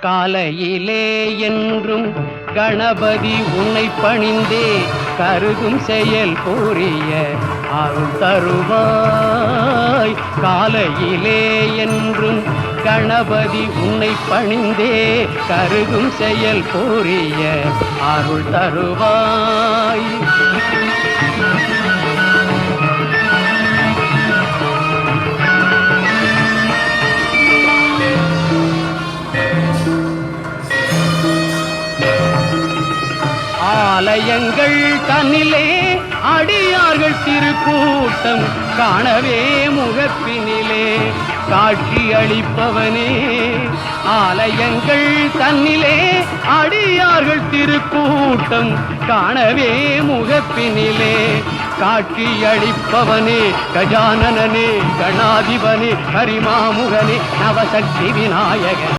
காலையிலே என்றும் கணபதி உன்னை பணிந்தே கருதும் செயல் புரிய அருள் தருவாய். காலையிலே என்றும் கணபதி உன்னை பணிந்தே கருதும் செயல் புரிய அருள் தருவாய். ஆலயங்கள் தன்னிலே அடியார்கள் திருக்கூட்டம் காணவே முகப்பினிலே. காட்சி அளிப்பவனே ஆலயங்கள் தன்னிலே அடியார்கள் திருக்கூட்டம் காணவே முகப்பினிலே. காட்சி அளிப்பவனே கஜானனே கணாதிபனே ஹரிமாமுகனே நவசக்தி விநாயகன்.